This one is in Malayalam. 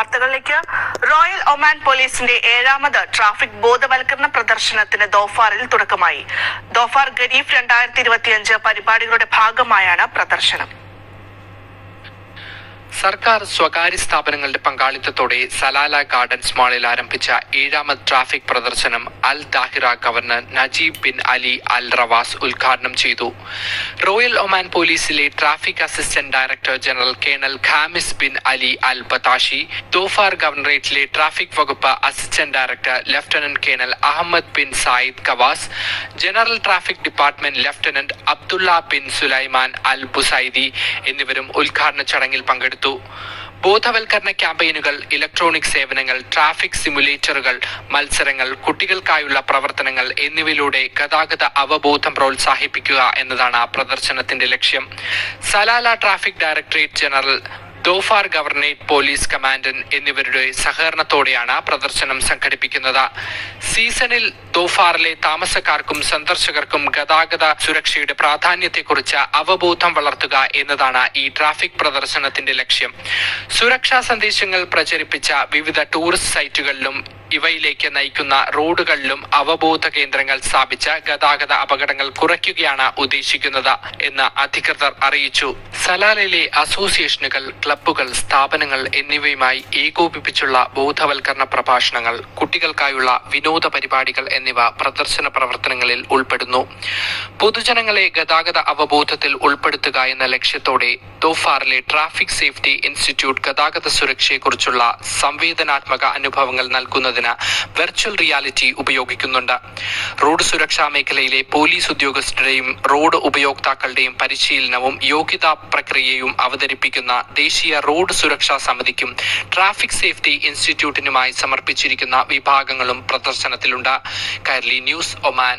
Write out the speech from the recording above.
വാർത്തകളിലേക്ക്. റോയൽ ഒമാൻ പോലീസിന്റെ ഏഴാമത് ട്രാഫിക് ബോധവൽക്കരണ പ്രദർശനത്തിന് ദോഫാറിൽ തുടക്കമായി. ദോഫാർ ഗരീഫ് രണ്ടായിരത്തി ഇരുപത്തിയഞ്ച് പരിപാടികളുടെ ഭാഗമായാണ് പ്രദർശനം. സർക്കാർ സ്വകാര്യ സ്ഥാപനങ്ങളുടെ പങ്കാളിത്തത്തോടെ സലാല ഗാർഡൻസ് മാളിൽ ആരംഭിച്ച ഏഴാമത് ട്രാഫിക് പ്രദർശനം Al Dhahirah governor Najib bin Ali Al Rawas ഉദ്ഘാടനം ചെയ്തു. റോയൽ ഒമാൻ പോലീസിലെ traffic assistant director general colonel Khamis bin Ali Al Batashi Dhofar ഗവർണറേറ്റിലെ traffic വകുപ്പ് assistant director lieutenant colonel Ahmed bin Zayed Kawas general traffic department lieutenant Abdullah bin Sulaiman Al Busaidi എന്നിവരും ഉദ്ഘാടന ചടങ്ങിൽ പങ്കെടുത്തു. ബോധവൽക്കരണ ക്യാമ്പയിനുകൾ ഇലക്ട്രോണിക് സേവനങ്ങൾ ട്രാഫിക് സിമുലേറ്ററുകൾ മത്സരങ്ങൾ കുട്ടികൾക്കായുള്ള പ്രവർത്തനങ്ങൾ എന്നിവയിലൂടെ ഗതാഗത അവബോധം പ്രോത്സാഹിപ്പിക്കുക എന്നതാണ് പ്രദർശനത്തിന്റെ ലക്ഷ്യം. Salalah traffic directorate general Dhofar governorate police commandant എന്നിവരുടെ സഹകരണത്തോടെയാണ് പ്രദർശനം സംഘടിപ്പിക്കുന്നത്. സീസണിൽ ദോഫാറിലെ താമസക്കാർക്കും സന്ദർശകർക്കും ഗതാഗത സുരക്ഷയുടെ പ്രാധാന്യത്തെക്കുറിച്ച് അവബോധം വളർത്തുക എന്നതാണ് ഈ ട്രാഫിക് പ്രദർശനത്തിന്റെ ലക്ഷ്യം. സുരക്ഷാ സന്ദേശങ്ങൾ പ്രചരിപ്പിച്ച വിവിധ ടൂറിസ്റ്റ് സൈറ്റുകളിലും ഇവയിലേക്ക് നയിക്കുന്ന റോഡുകളിലും അവബോധ കേന്ദ്രങ്ങൾ സ്ഥാപിച്ച് ഗതാഗത അപകടങ്ങൾ കുറയ്ക്കുകയാണ് ഉദ്ദേശിക്കുന്നത് എന്ന് അധികൃതർ അറിയിച്ചു. സലാലയിലെ അസോസിയേഷനുകൾ ക്ലബ്ബുകൾ സ്ഥാപനങ്ങൾ എന്നിവയുമായി ഏകോപിപ്പിച്ചുള്ള ബോധവൽക്കരണ പ്രഭാഷണങ്ങൾ കുട്ടികൾക്കായുള്ള വിനോദ പരിപാടികൾ എന്നിവ പ്രദർശന പ്രവർത്തനങ്ങളിൽ ഉൾപ്പെടുന്നു. പൊതുജനങ്ങളെ ഗതാഗത അവബോധത്തിൽ ഉൾപ്പെടുത്തുക എന്ന ലക്ഷ്യത്തോടെ ദോഫാറിലെ ട്രാഫിക് സേഫ്റ്റി ഇൻസ്റ്റിറ്റ്യൂട്ട് ഗതാഗത സുരക്ഷയെക്കുറിച്ചുള്ള സംവേദനാത്മക അനുഭവങ്ങൾ നൽകുന്നതിന് വെർച്വൽ റിയാലിറ്റി ഉപയോഗിക്കുന്നുണ്ട്. റോഡ് സുരക്ഷാ മേഖലയിലെ പോലീസ് ഉദ്യോഗസ്ഥരുടെയും റോഡ് ഉപയോക്താക്കളുടെയും പരിശീലനവും യോഗ്യതാ പ്രക്രിയയും അവതരിപ്പിക്കുന്ന ദേശീയ റോഡ് സുരക്ഷാ സമിതിക്കും ട്രാഫിക് സേഫ്റ്റി ഇൻസ്റ്റിറ്റ്യൂട്ടിനുമായി സമർപ്പിച്ചിരിക്കുന്ന വിഭാഗങ്ങളും പ്രദർശനത്തിലുണ്ട്. Kairali news Oman